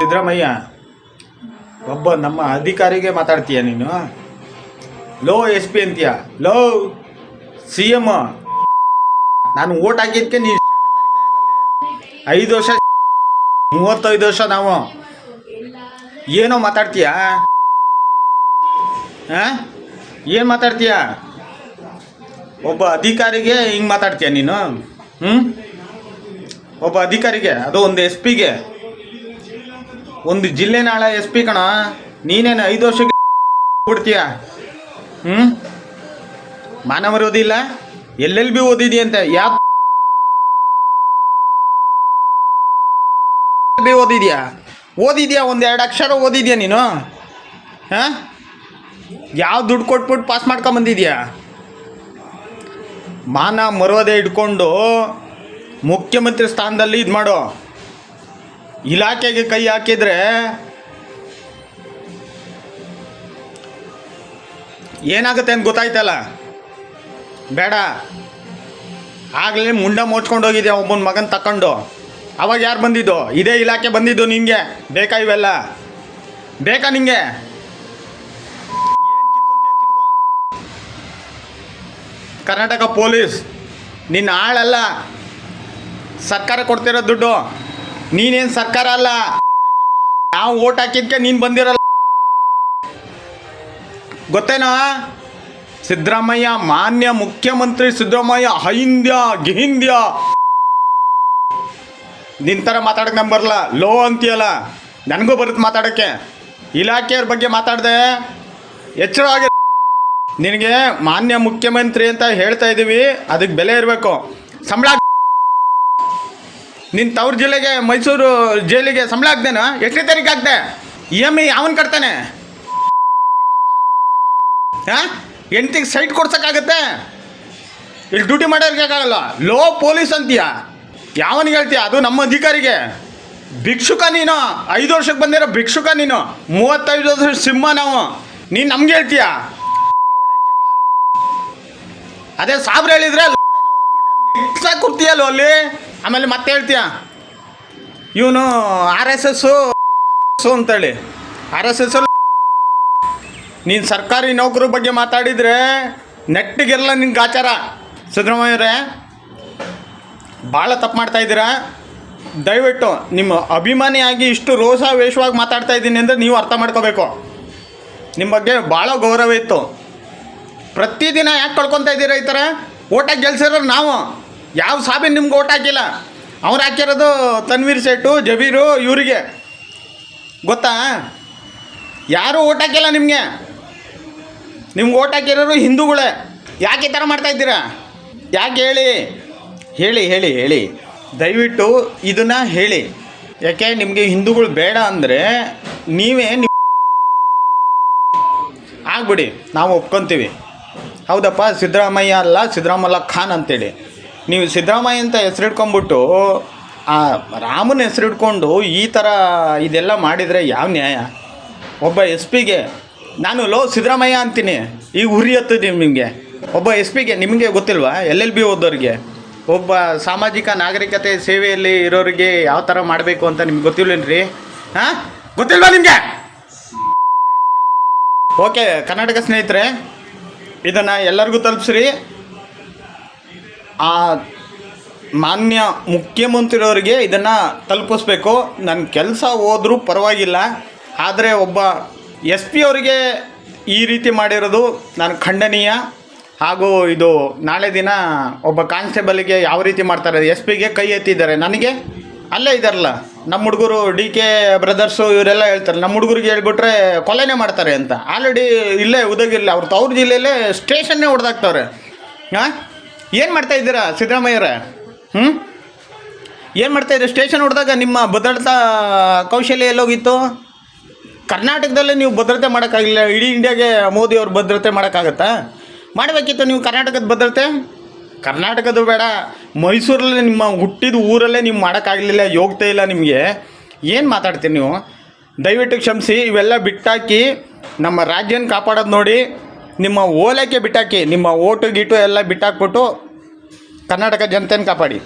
ಸಿದ್ದರಾಮಯ್ಯ, ಒಬ್ಬ ನಮ್ಮ ಅಧಿಕಾರಿಗೆ ಮಾತಾಡ್ತೀಯ ನೀನು? ಲೋ, ಎಸ್ ಪಿ ಅಂತೀಯ? ಲೋ, ಸಿ ಎಂ ನಾನು ಓಟ್ ಹಾಕಿದ್ಕೆ ನೀ ಐದು ವರ್ಷ, ಮೂವತ್ತೈದು ವರ್ಷ ನಾವು. ಏನೋ ಮಾತಾಡ್ತೀಯ? ಏನು ಮಾತಾಡ್ತೀಯ? ಒಬ್ಬ ಅಧಿಕಾರಿಗೆ ಹಿಂಗೆ ಮಾತಾಡ್ತೀಯ ನೀನು? ಹ್ಞೂ ಒಬ್ಬ ಅಧಿಕಾರಿಗೆ, ಅದು ಒಂದು ಎಸ್ ಪಿಗೆ. ಒಂದು ಜಿಲ್ಲೆ ನಾಳೆ ಎಸ್ ಪಿ ಕಣ, ನೀನೇನು ಐದು ವರ್ಷಕ್ಕೆ ಬಿಡ್ತೀಯ ಹ್ಞೂ ಮಾನವರು ಓದಿಲ್ಲ? ಎಲ್ಲೆಲ್ಲಿ ಬಿ ಓದಿದೀಯಂತೆ ಯಾವ ಬಿ ಓದಿದ್ಯಾ? ಓದಿದ್ಯಾ? ಒಂದು ಎರಡು ಅಕ್ಷರ ಓದಿದ್ಯಾ ನೀನು? ಹಾಂ? ಯಾವ ದುಡ್ಡು ಕೊಟ್ಬಿಟ್ಟು ಪಾಸ್ ಮಾಡ್ಕೊಂಬಂದಿದ್ಯಾ? ಮಾನ ಮರೋದೆ ಇಟ್ಕೊಂಡು ಮುಖ್ಯಮಂತ್ರಿ ಸ್ಥಾನದಲ್ಲಿ ಇದು ಮಾಡೋ. ಇಲಾಖೆಗೆ ಕೈ ಹಾಕಿದ್ರೆ ಏನಾಗುತ್ತೆ ಅಂತ ಗೊತ್ತಾಯ್ತಲ್ಲ? ಬೇಡ. ಆಗಲೇ ಮುಂಡ ಮೋಚ್ಕೊಂಡು ಹೋಗಿದೆ ಒಬ್ಬನ ಮಗನ ತಕೊಂಡು? ಅವಾಗ ಯಾರು ಬಂದಿದ್ದು? ಇದೇ ಇಲಾಖೆ ಬಂದಿದ್ದು ನಿಮಗೆ ಬೇಕಾ ಇವೆಲ್ಲ? ಬೇಕಾ ನಿಮಗೆ. ಕರ್ನಾಟಕ ಪೊಲೀಸ್ ನಿನ್ನ ಆಳಲ್ಲ. ಸರ್ಕಾರ ಕೊಡ್ತಿರೋ ದುಡ್ಡು. ನೀನೇನು ಸರ್ಕಾರ ಅಲ್ಲ? ನಾವು ಓಟ್ ಹಾಕಿದ್ಕೆ ನೀನು ಬಂದಿರಲ್ಲ. ಗೊತ್ತೇನೋ? ಸಿದ್ದರಾಮಯ್ಯ, ಮಾನ್ಯ ಮುಖ್ಯಮಂತ್ರಿ ಸಿದ್ದರಾಮಯ್ಯ ಹೈಂದ್ಯ ಗಿಹಿಂದ್ಯ. ನಿನ್ನ ಥರ ಮಾತಾಡಕ್ಕೆ ನಂಗೆ ಬರಲ್ಲ. ಲೋ ಅಂತೀಯಲ್ಲ. ನನಗೂ ಬರುತ್ತೆ ಮಾತಾಡೋಕ್ಕೆ. ಇಲಾಖೆಯವ್ರ ಬಗ್ಗೆ ಮಾತಾಡಿದೆ. ಎಚ್ಚರವಾಗಿ ನಿನಗೆ ಮಾನ್ಯ ಮುಖ್ಯಮಂತ್ರಿ ಅಂತ ಹೇಳ್ತಾ ಇದ್ದೀವಿ ಅದಕ್ಕೆ ಬೆಲೆ ಇರಬೇಕು. ಸಂಬಳ ನಿನ್ನ ತವ್ರ ಜಿಲ್ಲೆಗೆ ಮೈಸೂರು ಜೈಲಿಗೆ ಸಂಬಳ ಹಾಕ್ದೇನ? ಎಷ್ಟನೇ ತಾರೀಕು ಹಾಕ್ದೆ? ಇ ಎಂ ಐ ಅವನ್ ಕಟ್ತಾನೆ ಎಂಟಿಗೆ ಸೈಟ್ ಕೊಡ್ಸೋಕ್ಕಾಗತ್ತೆ? ಇಲ್ಲಿ ಡ್ಯೂಟಿ ಮಾಡೋರ್ಗಾಗಲ್ಲ ಲೋ ಪೊಲೀಸ್ ಅಂತೀಯ? ಯಾವನಿಗೆ ಹೇಳ್ತೀಯ? ಅದು ನಮ್ಮ ಅಧಿಕಾರಿಗೆ. ಭಿಕ್ಷುಕ ನೀನು. ಐದು ವರ್ಷಕ್ಕೆ ಬಂದಿರೋ ಭಿಕ್ಷುಕ ನೀನು. ಮೂವತ್ತೈದು ವರ್ಷ ಸಿಂಹ ನಾವು. ನೀನು ನಮ್ಗೆ ಹೇಳ್ತೀಯ? ಅದೇ ಸಾಬ್ರು ಹೇಳಿದ್ರೆ ನೆಕ್ಸಾಗಿ ಕೊಡ್ತೀಯಲ್ಲ ಅಲ್ಲಿ? ಆಮೇಲೆ ಮತ್ತೆ ಹೇಳ್ತೀಯ? ಇವನು ಆರ್ ಎಸ್ ಎಸ್ಸು ಅಂತೇಳಿ. ಆರ್ ಎಸ್ ಎಸ್ ನೀನು ಸರ್ಕಾರಿ ನೌಕರ ಬಗ್ಗೆ ಮಾತಾಡಿದರೆ ನೆಟ್ಟಿಗೆಲ್ಲ ನಿನ್ನ ಗಾಚಾರ ಸಿದ್ದರಾಮಯ್ಯವರೇ ಭಾಳ ತಪ್ಪು ಮಾಡ್ತಾ ಇದ್ದೀರಾ? ದಯವಿಟ್ಟು ನಿಮ್ಮ ಅಭಿಮಾನಿಯಾಗಿ ಇಷ್ಟು ರೋಸಾ ವೇಷವಾಗಿ ಮಾತಾಡ್ತಾ ಇದ್ದೀನಿ ಅಂದರೆ ನೀವು ಅರ್ಥ ಮಾಡ್ಕೋಬೇಕು. ನಿಮ್ಮ ಬಗ್ಗೆ ಭಾಳ ಗೌರವ ಇತ್ತು. ಪ್ರತಿದಿನ ಯಾಕೆ ಕಳ್ಕೊತಾ ಇದ್ದೀರಾ ಈ ಥರ? ಓಟಾಗಿ ಗೆಲ್ಸಿರೋರು ನಾವು. ಯಾವ ಸಾಬಿನ ನಿಮ್ಗೆ ಓಟ್ ಹಾಕಿಲ್ಲ? ಅವ್ರು ಹಾಕಿರೋದು ತನ್ವೀರ್ ಸೇಟು ಜಬೀರು, ಇವರಿಗೆ. ಗೊತ್ತಾ? ಯಾರೂ ಓಟ್ ಹಾಕಿಲ್ಲ ನಿಮಗೆ? ನಿಮ್ಗೆ ಓಟ್ ಹಾಕಿರೋರು ಹಿಂದೂಗಳೇ. ಯಾಕೆ ಈ ಥರ ಮಾಡ್ತಾ ಇದ್ದೀರಾ? ಯಾಕೆ ಹೇಳಿ? ಹೇಳಿ ಹೇಳಿ ಹೇಳಿ. ದಯವಿಟ್ಟು ಇದನ್ನು ಹೇಳಿ. ಯಾಕೆ ನಿಮಗೆ ಹಿಂದೂಗಳು ಬೇಡ ಅಂದರೆ ನೀವೇ ನಿಮ್ಮ ಆಗ್ಬಿಡಿ, ನಾವು ಒಪ್ಕೊತೀವಿ. ಹೌದಪ್ಪ, ಸಿದ್ದರಾಮಯ್ಯ ಅಲ್ಲ ಸಿದ್ದರಾಮಲ್ಲ ಖಾನ್ ಅಂತೇಳಿ. ನೀವು ಸಿದ್ದರಾಮಯ್ಯ ಅಂತ ಹೆಸರಿಟ್ಕೊಂಡ್ಬಿಟ್ಟು, ಆ ರಾಮನ ಹೆಸರಿಟ್ಕೊಂಡು ಈ ಥರ ಇದೆಲ್ಲ ಮಾಡಿದರೆ ಯಾವ ನ್ಯಾಯ? ಒಬ್ಬ ಎಸ್ ಪಿಗೆ, ನಾನು ಲೋ ಸಿದ್ದರಾಮಯ್ಯ ಅಂತೀನಿ ಈಗ ಉರಿ ಹತ್ತಿದೆ ನಿಮಗೆ. ಒಬ್ಬ ಎಸ್ ಪಿಗೆ, ನಿಮಗೆ ಗೊತ್ತಿಲ್ವಾ? ಎಲ್ ಎಲ್ ಬಿ ಓದೋರಿಗೆ ಒಬ್ಬ ಸಾಮಾಜಿಕ ನಾಗರಿಕತೆ ಸೇವೆಯಲ್ಲಿ ಇರೋರಿಗೆ ಯಾವ ಥರ ಮಾಡಬೇಕು ಅಂತ ನಿಮ್ಗೆ ಗೊತ್ತಿಲ್ವೇನ್ರಿ ಹಾಂ? ಗೊತ್ತಿಲ್ವಾ ನಿಮಗೆ? ಓಕೆ, ಕರ್ನಾಟಕ ಸ್ನೇಹಿತರೆ, ಇದನ್ನು ಎಲ್ಲರಿಗೂ ತಲುಪಿಸ್ರಿ. ಆ ಮಾನ್ಯ ಮುಖ್ಯಮಂತ್ರಿಯವರಿಗೆ ಇದನ್ನು ತಲುಪಿಸ್ಬೇಕು. ನನ್ನ ಕೆಲಸ ಹೋದರೂ ಪರವಾಗಿಲ್ಲ. ಆದರೆ ಒಬ್ಬ ಎಸ್ ಪಿ ಅವರಿಗೆ ಈ ರೀತಿ ಮಾಡಿರೋದು ನಾನು ಖಂಡನೀಯ. ಹಾಗೂ ಇದು ನಾಳೆ ದಿನ ಒಬ್ಬ ಕಾನ್ಸ್ಟೇಬಲ್ಗೆ ಯಾವ ರೀತಿ ಮಾಡ್ತಾರೆ, ಎಸ್ ಪಿಗೆ ಕೈ ಎತ್ತಿದ್ದಾರೆ ನನಗೆ? ಅಲ್ಲೇ ಇದ್ದಾರಲ್ಲ ನಮ್ಮ ಹುಡುಗರು ಡಿ ಕೆ ಬ್ರದರ್ಸು ಇವರೆಲ್ಲ ಹೇಳ್ತಾರೆ, ನಮ್ಮ ಹುಡುಗರಿಗೆ ಹೇಳ್ಬಿಟ್ರೆ ಕೊಲೆನೇ ಮಾಡ್ತಾರೆ ಅಂತ. ಆಲ್ರೆಡಿ ಇಲ್ಲೇ ಉದಗಿಲ್ಲ, ಅವ್ರ ತವ್ರ ಜಿಲ್ಲೆಯಲ್ಲೇ ಸ್ಟೇಷನ್ನೇ ಹೊಡೆದಾಕ್ತವ್ರೆ. ಹಾಂ ಏನು ಮಾಡ್ತಾ ಇದ್ದೀರಾ ಸಿದ್ದರಾಮಯ್ಯರೇ ಹ್ಞೂ ಏನು ಮಾಡ್ತಾ ಇದ್ದೀರಾ? ಸ್ಟೇಷನ್ ಹೊಡೆದಾಗ ನಿಮ್ಮ ಭದ್ರತಾ ಕೌಶಲ್ಯ ಎಲ್ಲೋಗಿತ್ತು? ಕರ್ನಾಟಕದಲ್ಲೇ ನೀವು ಭದ್ರತೆ ಮಾಡೋಕ್ಕಾಗಿಲ್ಲ, ಇಡೀ ಇಂಡಿಯಾಗೆ ಮೋದಿ ಅವ್ರ ಭದ್ರತೆ ಮಾಡೋಕ್ಕಾಗತ್ತಾ? ಮಾಡಬೇಕಿತ್ತು ನೀವು ಕರ್ನಾಟಕದ ಭದ್ರತೆ? ಕರ್ನಾಟಕದ ಬೇಡ, ಮೈಸೂರಲ್ಲೇ ನಿಮ್ಮ ಹುಟ್ಟಿದ ಊರಲ್ಲೇ ನೀವು ಮಾಡೋಕ್ಕಾಗಲಿಲ್ಲ ಯೋಗ್ಯತೆ ಇಲ್ಲ ನಿಮಗೆ. ಏನು ಮಾತಾಡ್ತೀರಿ ನೀವು? ದಯವಿಟ್ಟು ಕ್ಷಮಿಸಿ, ಇವೆಲ್ಲ ಬಿಟ್ಟಾಕಿ ನಮ್ಮ ರಾಜ್ಯನ ಕಾಪಾಡೋದು ನೋಡಿ. ನಿಮ್ಮ ಓಲೈಕೆ ಬಿಟ್ಟಾಕಿ ನಿಮ್ಮ ಓಟು ಗೀಟು ಎಲ್ಲ ಬಿಟ್ಟಾಕ್ಬಿಟ್ಟು ಕರ್ನಾಟಕ ಜನತೆಯನ್ನು ಕಾಪಾಡಿ.